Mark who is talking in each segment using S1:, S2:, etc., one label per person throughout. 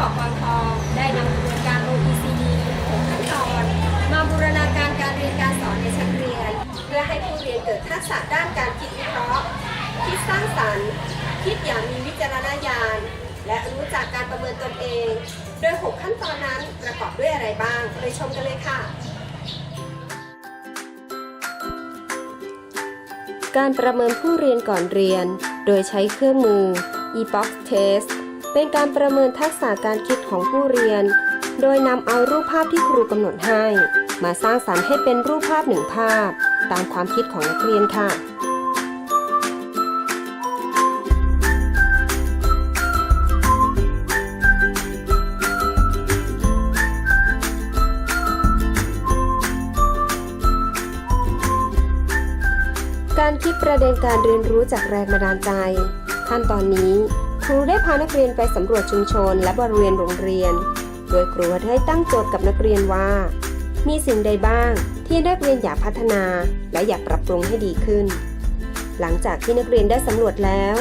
S1: ของวังทองได้นำกระบวนการ OECD 6ขั้นตอน มาบูรณาการการเรียนการสอนในชั้นเรียน เพื่อให้ผู้เรียนเกิดทักษะด้านการคิดวิเคราะห์ คิดสร้างสรรค์ คิดอย่างมีวิจารณญาณ และรู้จักการประเมินตนเอง โดย 6 ขั้นตอนนั้นประกอบด้วยอะไรบ้างไปชมกันเลยค่ะ การประเมินผู้เรียนก่อนเรียน โดยใช้เครื่องมือ e-box test เป็นการประเมินทักษะการคิดของผู้เรียน โดยนำเอารูปภาพที่ครูกำหนดให้ มาสร้างสรรค์ให้เป็นรูปภาพหนึ่งภาพ ตามความคิดของนักเรียนค่ะการคิดประเด็นการเรียนรู้จากแรงบันดาลใจ ขั้นตอนนี้ รูได้พานักเรียนไปสำรวจชุมชนและบริเวณโรงเรียน โดยครูได้ตั้งโจทย์กับนักเรียนว่า มีสิ่งใดบ้างที่นักเรียนอยากพัฒนา และอยากปรับปรุงให้ดีขึ้น หลังจากที่นักเรียนได้สำรวจแล้ว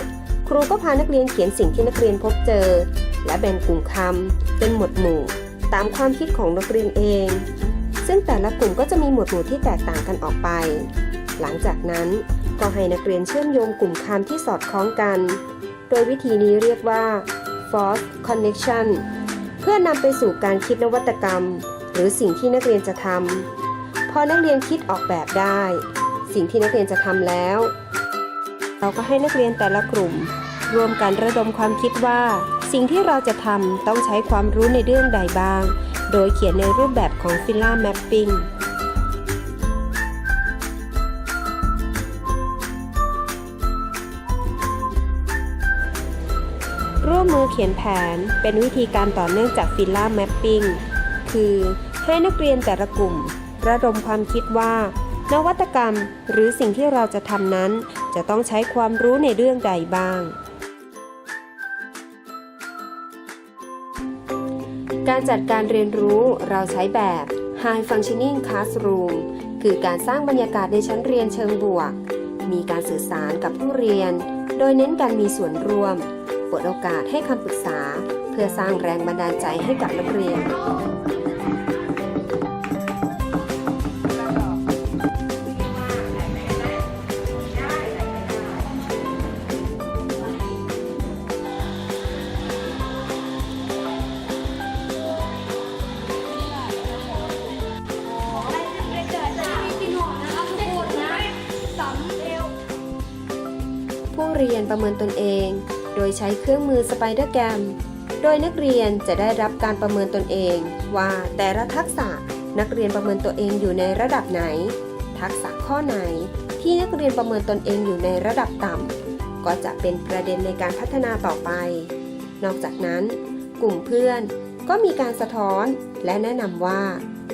S1: ครูก็พานักเรียนเขียนสิ่งที่นักเรียนพบเจอ และแบ่งกลุ่มคำเป็นหมวดหมู่ ตามความคิดของนักเรียนเอง ซึ่งแต่ละกลุ่มก็จะมีหมวดหมู่ที่แตกต่างกันออกไป หลังจากนั้นก็ให้นักเรียนเชื่อมโยงกลุ่มคำที่สอดคล้องกัน โดยวิธีนี้เรียกว่า force connection เพื่อนำไปสู่การคิดนวัตกรรม หรือสิ่งที่นักเรียนจะทำพอนักเรียนคิดออกแบบได้ สิ่งที่นักเรียนจะทำแล้ว เราก็ให้นักเรียนแต่ละกลุ่มรวมกันระดมความคิดว่า สิ่งที่เราจะทำต้องใช้ความรู้ในเรื่องใดบ้าง โดยเขียนในรูปแบบของ Fila Mapping ร่วมมือเขียนแผนเป็นวิธีการต่อเนื่องจากฟิลล่าแมปปิ้งคือให้นักเรียนแต่ละกลุ่ม ระดมความคิดว่า นวัตกรรมหรือสิ่งที่เราจะทำนั้น จะต้องใช้ความรู้ในเรื่องใดบ้าง การจัดการเรียนรู้เราใช้แบบ High Functioning Classroom คือการสร้างบรรยากาศในชั้นเรียนเชิงบวก มีการสื่อสารกับผู้เรียน โดยเน้นการมีส่วนร่วม เปิดโอกาสให้คำปรึกษา เพื่อสร้างแรงบันดาลใจให้กับนักเรียน ผู้เรียนประเมินตนเอง โดยใช้เครื่องมือ Spider g a m โดยนักเรียนจะได้รับการประเมินตนเอง ว่าแต่ละทักษะนักเรียนประเมินตัวเองอยู่ในระดับไหน ทักษะข้อไหน ที่นักเรียนประเมินตนเองอยู่ในระดับต่ำก็จะเป็นประเด็นในการพัฒนาต่อไป นอกจากนั้น กลุ่มเพื่อนก็มีการสะท้อนและแนะนำว่า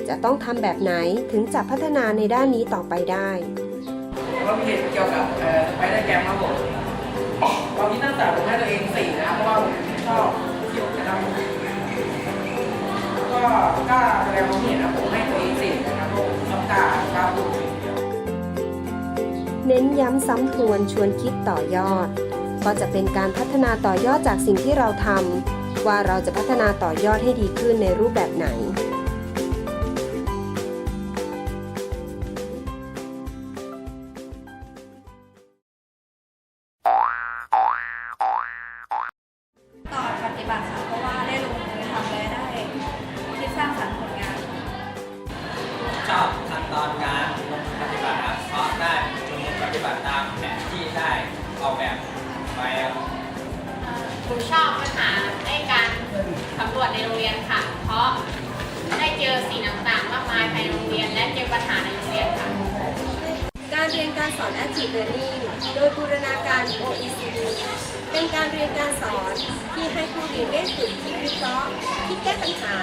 S1: จะต้องทำแบบไหนถึงจะพัฒนาในด้านนี้ต่อไปได้
S2: ความคิดเกี่ยวกับสไปเดอร์แกรมครับผม ความคิดตั้งแต่ผมให้ตัวเองสี่นะเพราะว่าผมชอบเขียวนะครับก็กล้าแสดงความเห็นนะผมให้ตัวเองสี่นะครับผมต้องกล้ากล้าพูด
S1: เน้นย้ำซ้ำทวนชวนคิดต่อยอด ก็จะเป็นการพัฒนาต่อยอดจากสิ่งที่เราทำว่าเราจะพัฒนาต่อยอดให้ดีขึ้นในรูปแบบไห
S3: น ชอบปัญหาในการสำรวจในโรงเรียนค่ะ เพราะได้เจอสิ่งต่างๆมากมายภายในโรงเรียน และเจอปัญหาในโรงเรียนค่ะ
S1: การเรียนการสอน Active Learning โดยบูรณาการ OECD เป็นการเรียนการสอนที่ให้ผู้เรียนได้ฝึกคิดวิเคราะห์คิดแก้ปัญหา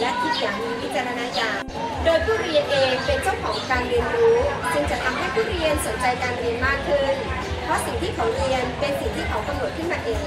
S1: และคิดอย่างมีวิจารณญาณ โดยผู้เรียนเองเป็นเจ้าของการเรียนรู้ซึ่งจะทำให้ผู้เรียนสนใจการเรียนมากขึ้น เพราะสิ่งที่เขาเรียนเป็นสิ่งที่เขากำหนดขึ้นมาเอง